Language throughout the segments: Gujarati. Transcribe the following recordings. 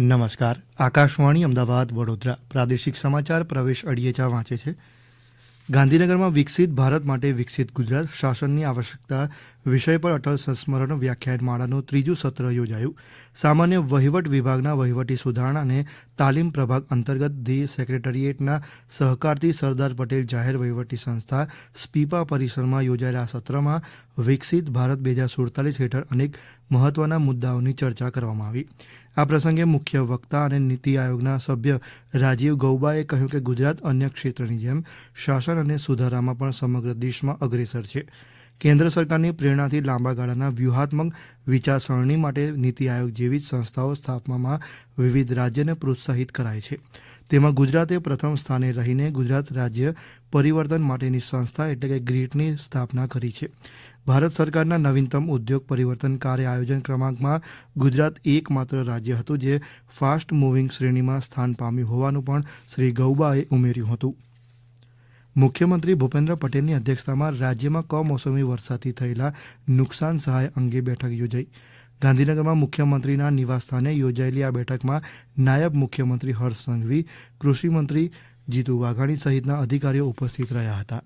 નમસ્કાર. આકાશવાણી અમદાવાદ વડોદરા. પ્રાદેશિક સમાચાર પ્રવેશ અડિયેચા વાંચે છે. ગાંધીનગરમાં વિકસિત ભારત માટે વિકસિત ગુજરાત શાસનની આવશ્યકતા વિષય પર અટલ સંસ્મરણ વ્યાખ્યાન માળાનું ત્રીજું સત્ર યોજાયું. સામાન્ય વહીવટ વિભાગના વહીવટી સુધારણા અને તાલીમ પ્રભાગ અંતર્ગત ધી સેક્રેટરીએટના સહકારથી સરદાર પટેલ જાહેર વહીવટી સંસ્થા સ્પીપા પરિસરમાં યોજાયેલા આ સત્રમાં વિકસિત ભારત બે હજાર સુડતાલીસ હેઠળ અનેક મહત્વના મુદ્દાઓની ચર્ચા કરવામાં આવી. આ પ્રસંગે મુખ્ય વક્તા અને નીતિ આયોગના સભ્ય રાજીવ ગૌબાએ કહ્યું કે ગુજરાત અન્ય ક્ષેત્રની જેમ શાસન અને સુધારામાં પણ સમગ્ર દેશમાં અગ્રેસર છે. કેન્દ્ર સરકારની પ્રેરણાથી લાંબા ગાળાના વ્યૂહાત્મક વિચારસરણી માટે નીતિ આયોગ જેવી જ સંસ્થાઓ સ્થાપવામાં વિવિધ રાજ્યને પ્રોત્સાહિત કરાય છે. તેમાં ગુજરાતે પ્રથમ સ્થાને રહીને ગુજરાત રાજ્ય પરિવર્તન માટેની સંસ્થા એટલે કે ગ્રીટની સ્થાપના કરી છે. ભારત સરકારના નવીનતમ ઉદ્યોગ પરિવર્તન કાર્ય આયોજન ક્રમાંકમાં ગુજરાત એકમાત્ર રાજ્ય હતું જે ફાસ્ટ મૂવિંગ શ્રેણીમાં સ્થાન પામ્યું હોવાનું પણ શ્રી ગૌબાએ ઉમેર્યું હતું. મુખ્યમંત્રી ભૂપેન્દ્ર પટેલની અધ્યક્ષતામાં રાજ્યમાં કમોસમી વરસાદથી થયેલા નુકસાન સહાય અંગે બેઠક યોજાઈ. ગાંધીનગરમાં મુખ્યમંત્રીના નિવાસસ્થાને યોજાયેલી આ બેઠકમાં નાયબ મુખ્યમંત્રી હર્ષ સંઘવી, કૃષિમંત્રી જીતુ વાઘાણી સહિતના અધિકારીઓ ઉપસ્થિત રહ્યા હતા.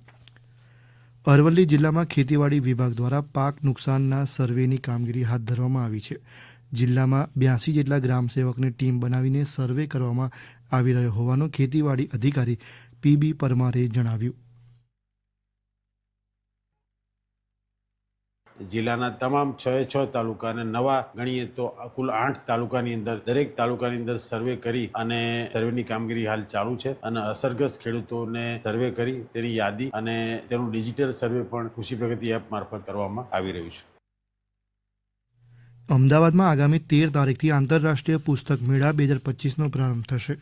અરવલ્લી જિલ્લામાં ખેતીવાડી વિભાગ દ્વારા પાક નુકસાનના સર્વેની કામગીરી હાથ ધરવામાં આવી છે. જિલ્લામાં બ્યાસી જેટલા ગ્રામસેવકની ટીમ બનાવીને સર્વે કરવામાં આવી રહ્યો હોવાનું ખેતીવાડી અધિકારી પીબી પરમારે જણાવ્યું. જિલ્લાના તમામ છ છ છ તાલુકાને નવા ગણીએ તો કુલ આઠ તાલુકાની અંદર દરેક તાલુકાની અંદર સર્વે કરી અને સર્વેની કામગીરી હાલ ચાલુ છે અને અસરગ્રસ્ત ખેડૂતોને સર્વે કરી તેની યાદી અને તેનું ડિજિટલ સર્વે પણ કૃષિ પ્રગતિ એપ મારફત કરવામાં આવી રહ્યું છે. અમદાવાદમાં આગામી તેર તારીખથી આંતરરાષ્ટ્રીય પુસ્તક મેળા બે હજાર પચીસનો પ્રારંભ થશે.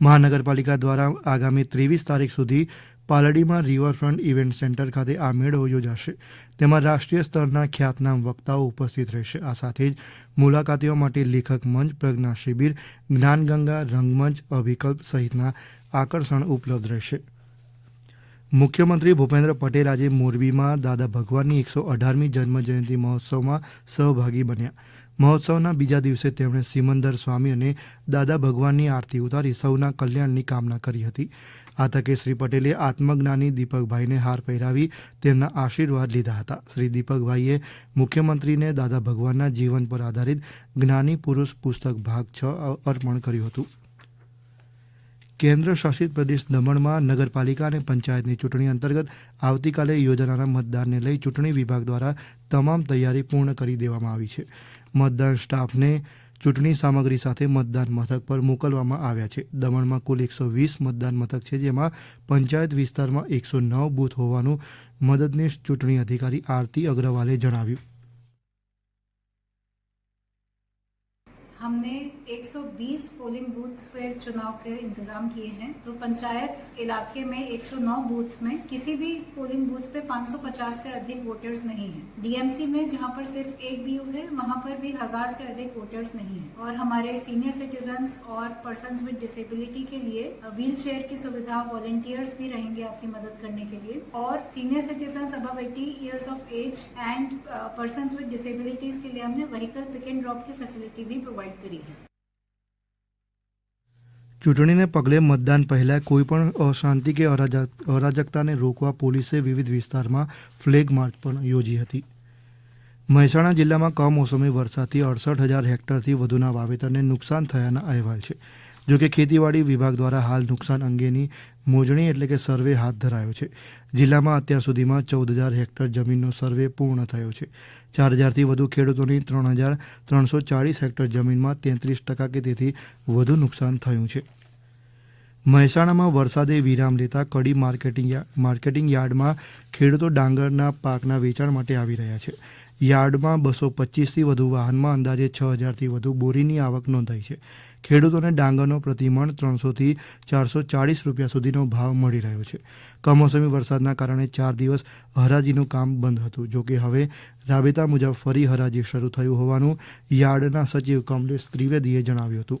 મહાનગરપાલિકા દ્વારા આગામી ત્રેવીસ તારીખ સુધી પાલડીમાં રિવરફ્રન્ટ ઇવેન્ટ સેન્ટર ખાતે આ મેળો યોજાશે. તેમાં રાષ્ટ્રીય સ્તરના ખ્યાતનામ વક્તાઓ ઉપસ્થિત રહેશે. આ સાથે જ મુલાકાતીઓ માટે લેખક મંચ, પ્રજ્ઞા શિબિર, જ્ઞાનગંગા રંગમંચ અભિકલ્પ સહિતના આકર્ષણ ઉપલબ્ધ રહેશે. મુખ્યમંત્રી ભૂપેન્દ્ર પટેલ આજે મોરબીમાં દાદા ભગવાનની એકસો અઢારમી જન્મજયંતિ મહોત્સવમાં સહભાગી બન્યા. મહોત્સવના બીજા દિવસે તેમણે સિમંદર સ્વામી અને દાદા ભગવાનની આરતી ઉતારી સૌના કલ્યાણની કામના કરી હતી. આ તકે શ્રી પટેલે આત્મજ્ઞાની દીપકભાઈને હાર પહેરાવી તેમના આશીર્વાદ લીધા હતા. શ્રી દીપકભાઈએ મુખ્યમંત્રીને દાદા ભગવાનના જીવન પર આધારિત જ્ઞાની પુરુષ પુસ્તક ભાગ છ અર્પણ કર્યું હતું. કેન્દ્ર શાસિત પ્રદેશ દમણમાં નગરપાલિકા અને પંચાયતની ચૂંટણી અંતર્ગત આવતીકાલે યોજાનારા મતદાનને લઈ ચૂંટણી વિભાગ દ્વારા તમામ તૈયારી પૂર્ણ કરી દેવામાં આવી છે મતદાન સ્ટાફને ચૂંટણી સામગ્રી સાથે મતદાન મથક પર મોકલવામાં આવ્યા છે દમણમાં કુલ એકસો વીસ મતદાન મથક છે જેમાં પંચાયત વિસ્તારમાં એકસો નવ બૂથ હોવાનું મદદનીશ ચૂંટણી અધિકારી આરતી અગ્રવાલે જણાવ્યું हमने 120 पोलिंग बूथ पर चुनाव के इंतज़ाम किए हैं। तो पंचायत इलाके में 109 बूथ में किसी भी पोलिंग बूथ पे 550 से अधिक वोटर्स नहीं है। डीएमसी में जहाँ पर सिर्फ़ एक बीयू है, वहाँ पर भी हज़ार से अधिक वोटर्स नहीं है। और हमारे सीनियर सिटीजन और पर्सन विद डिसेबिलिटी के लिए व्हील की सुविधा वॉलेंटियर्स भी रहेंगे आपकी मदद करने के लिए। और senior citizen above 80 years of age and person with disabilities के लिए हमने व्हीकल पिक एंड ड्रॉप की फैसिलिटी भी प्रोवाइड करी है। ચૂંટણીને પગલે મતદાન પહેલા કોઈપણ અશાંતિ કે અરાજક અરાજકતાને રોકવા પોલીસે વિવિધ વિસ્તારમાં ફ્લેગ માર્ચ પણ યોજી હતી. મહેસાણા જિલ્લામાં કમોસમી વરસાદથી અડસઠ હજાર હેક્ટરથી વધુના વાવેતરને નુકસાન થયાના અહેવાલ છે. જોકે ખેતીવાડી વિભાગ દ્વારા હાલ નુકસાન અંગેની મોજણી એટલે કે સર્વે હાથ ધરાયો છે. જિલ્લામાં અત્યાર સુધીમાં ચૌદ હજાર હેક્ટર જમીનનો સર્વે પૂર્ણ થયો છે. ચાર હજારથી વધુ ખેડૂતોની ત્રણ હજાર ત્રણસો ચાળીસ હેક્ટર જમીનમાં તેત્રીસ ટકા કે તેથી વધુ નુકસાન થયું છે. મહેસાણામાં વરસાદે વિરામ લેતા કડી માર્કેટિંગ માર્કેટિંગ યાર્ડમાં ખેડૂતો ડાંગરના પાકના વેચાણ માટે આવી રહ્યા છે. યાર્ડમાં બસો પચીસથી વધુ વાહનમાં અંદાજે છ હજારથી વધુ બોરીની આવક નોંધાઈ છે. ખેડૂતોને ડાંગરનો પ્રતિમણ ત્રણસોથી ચારસો ચાળીસ રૂપિયા સુધીનો ભાવ મળી રહ્યો છે. કમોસમી વરસાદના કારણે ચાર દિવસ હરાજીનું કામ બંધ હતું. જોકે હવે રાબેતા મુજબ ફરી હરાજી શરૂ થયું હોવાનું યાર્ડના સચિવ કમલેશ ત્રિવેદીએ જણાવ્યું હતું.